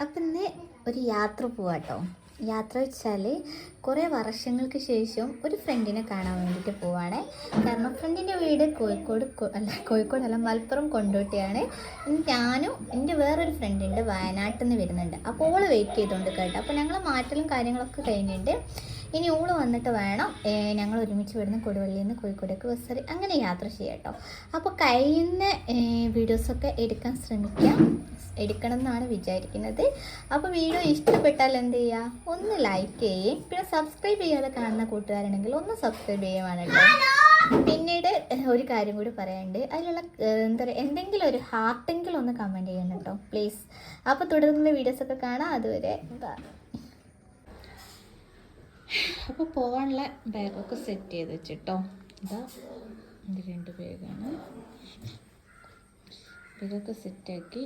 അപ്പം ഇന്ന് ഒരു യാത്ര പോവാട്ടോ. യാത്ര വെച്ചാൽ കുറേ വർഷങ്ങൾക്ക് ശേഷം ഒരു ഫ്രണ്ടിനെ കാണാൻ വേണ്ടിയിട്ട് പോവാണ്. കാരണം ഫ്രണ്ടിന്റെ വീട് കോഴിക്കോട് അല്ല കോഴിക്കോട് അല്ല മലപ്പുറം കൊണ്ടോട്ടിയാണ്. ഞാനും എന്റെ വേറൊരു ഫ്രണ്ടുണ്ട് വയനാട്ടിൽ നിന്ന് വരുന്നുണ്ട്. അപ്പോൾ ഓൾ വെയിറ്റ് ചെയ്തുകൊണ്ട് കേട്ടോ. അപ്പോൾ ഞങ്ങൾ മാറ്റലും കാര്യങ്ങളൊക്കെ കഴിഞ്ഞിട്ട് ഇനി ഓൾ വന്നിട്ട് വേണം ഞങ്ങൾ ഒരുമിച്ച് വരുന്ന കൊടുവള്ളിയിൽ നിന്ന് കോഴിക്കോടേക്ക് ബസ്സറി അങ്ങനെ യാത്ര ചെയ്യാട്ടോ അപ്പോൾ കഴിയുന്ന വീഡിയോസൊക്കെ എടുക്കാൻ ശ്രമിക്കാം. എടുക്കണം എന്നാണ് വിചാരിക്കുന്നത്. അപ്പോൾ വീഡിയോ ഇഷ്ടപ്പെട്ടാൽ എന്ത് ചെയ്യുക? ഒന്ന് ലൈക്ക് ചെയ്യുകയും പിന്നെ സബ്സ്ക്രൈബ് ചെയ്യാതെ കാണുന്ന കൂട്ടുകാരുണ്ടെങ്കിൽ ഒന്ന് സബ്സ്ക്രൈബ് ചെയ്യുവാണ് പിന്നീട് ഒരു കാര്യം കൂടി പറയാനുണ്ട്. അതിലുള്ള എന്താ പറയുക എന്തെങ്കിലും ഒരു ഹാർട്ടെങ്കിലും ഒന്ന് കമന്റ് ചെയ്യണം കേട്ടോ പ്ലീസ് അപ്പോൾ തുടർന്നുള്ള വീഡിയോസൊക്കെ കാണാം. അതുവരെ. അപ്പോൾ പോകാനുള്ള ബാഗൊക്കെ സെറ്റ് ചെയ്ത് വെച്ചിട്ടോ. ഇതാ ഇത് രണ്ട് ബാഗാണ് ബാഗൊക്കെ സെറ്റാക്കി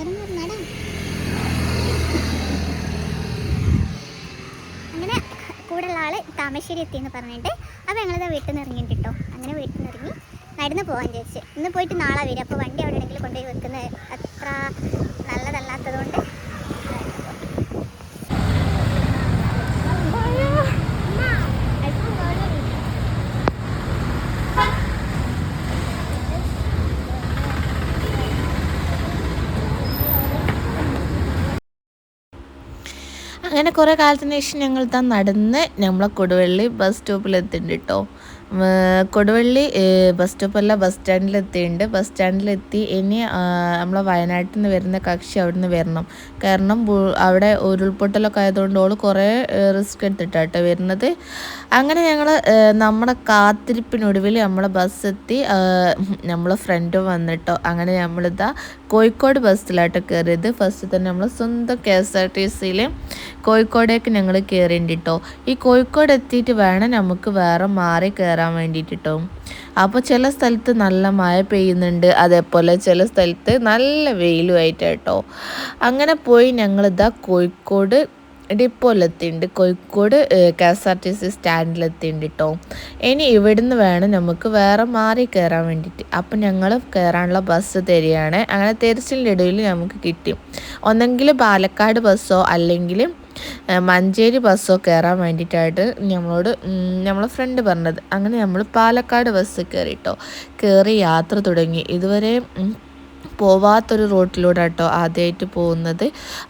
അങ്ങനെ കൂടെയുള്ള ആൾ താമശ്ശേരി എത്തിയെന്ന് പറഞ്ഞിട്ട് അപ്പോൾ ഞങ്ങളിത് വീട്ടിൽ നിന്ന് ഇറങ്ങിയിട്ട് അങ്ങനെ വീട്ടിൽ നിന്ന് ഇറങ്ങി നടന്ന് പോകാൻ ചോദിച്ചു ഇന്ന് പോയിട്ട് നാളെ വരും. അപ്പോൾ വണ്ടി അവിടെ ഉണ്ടെങ്കിൽ കൊണ്ടുപോയി അങ്ങനെ കുറേ കാലത്തിന് ശേഷം ഞങ്ങൾ താൻ നടന്ന് നമ്മളെ കൊടുവള്ളി ബസ് സ്റ്റോപ്പിൽ എത്തിയിട്ടുണ്ട് കേട്ടോ കൊടുവള്ളി ബസ് സ്റ്റോപ്പല്ല ബസ് സ്റ്റാൻഡിൽ എത്തിയിട്ടുണ്ട്. ബസ് സ്റ്റാൻഡിൽ എത്തി ഇനി നമ്മളെ വയനാട്ടിൽ നിന്ന് വരുന്ന കക്ഷി അവിടെ നിന്ന് വരണം. കാരണം അവിടെ ഉരുൾപൊട്ടലൊക്കെ ആയതുകൊണ്ട് ഓൾ കുറേ റിസ്ക് എടുത്തിട്ടാട്ടോ വരുന്നത്. അങ്ങനെ ഞങ്ങൾ നമ്മുടെ കാത്തിരിപ്പിനൊടുവിൽ നമ്മളെ ബസ് എത്തി നമ്മളെ ഫ്രണ്ടും വന്നിട്ടോ. അങ്ങനെ നമ്മളിതാ കോഴിക്കോട് ബസ്സിലാട്ടോ കയറിയത് ഫസ്റ്റ് തന്നെ നമ്മൾ സ്വന്തം കെ എസ് ആർ ടി സിയിൽ കോഴിക്കോടേക്ക് ഞങ്ങൾ കയറിണ്ടിട്ടോ ഈ കോഴിക്കോട് എത്തിയിട്ട് വേണം നമുക്ക് വേറെ മാറി കയറാൻ വേണ്ടിയിട്ടോ അപ്പോൾ ചില സ്ഥലത്ത് നല്ല മഴ പെയ്യുന്നുണ്ട്. അതേപോലെ ചില സ്ഥലത്ത് നല്ല വെയിലുമായിട്ട് കേട്ടോ അങ്ങനെ പോയി ഞങ്ങളിതാ Kozhikode ഡിപ്പോയിലെത്തിയിട്ടുണ്ട് Kozhikode K S R T C സ്റ്റാൻഡിലെത്തിയിട്ടുണ്ട് കേട്ടോ ഇനി ഇവിടുന്ന് വേണം നമുക്ക് വേറെ മാറി കയറാൻ വേണ്ടിയിട്ട്. അപ്പം ഞങ്ങൾ കയറാനുള്ള ബസ് തരികയാണ്. അങ്ങനെ തെരച്ചിലിന്റെ ഇടയിൽ നമുക്ക് കിട്ടി. ഒന്നെങ്കിൽ പാലക്കാട് ബസ്സോ അല്ലെങ്കിൽ മഞ്ചേരി ബസ്സോ കയറാൻ വേണ്ടിയിട്ടായിട്ട് നമ്മളോട് നമ്മളെ ഫ്രണ്ട് പറഞ്ഞത്. അങ്ങനെ നമ്മൾ പാലക്കാട് ബസ് കയറിട്ടോ കയറി യാത്ര തുടങ്ങി. ഇതുവരെ പോവാത്തൊരു റോട്ടിലൂടെ കേട്ടോ ആദ്യമായിട്ട് പോകുന്നത്.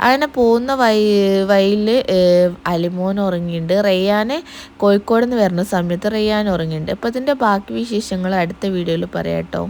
അങ്ങനെ പോകുന്ന വഴി വഴിയിൽ അലിമോൻ ഉറങ്ങിയിട്ടുണ്ട് റയ്യാനെ കോഴിക്കോട് നിന്ന് വരുന്ന സമയത്ത് റയ്യാൻ ഉറങ്ങിയിട്ടുണ്ട് അപ്പോൾ ഇതിന്റെ ബാക്കി വിശേഷങ്ങൾ അടുത്ത വീഡിയോയിൽ പറയാം കേട്ടോ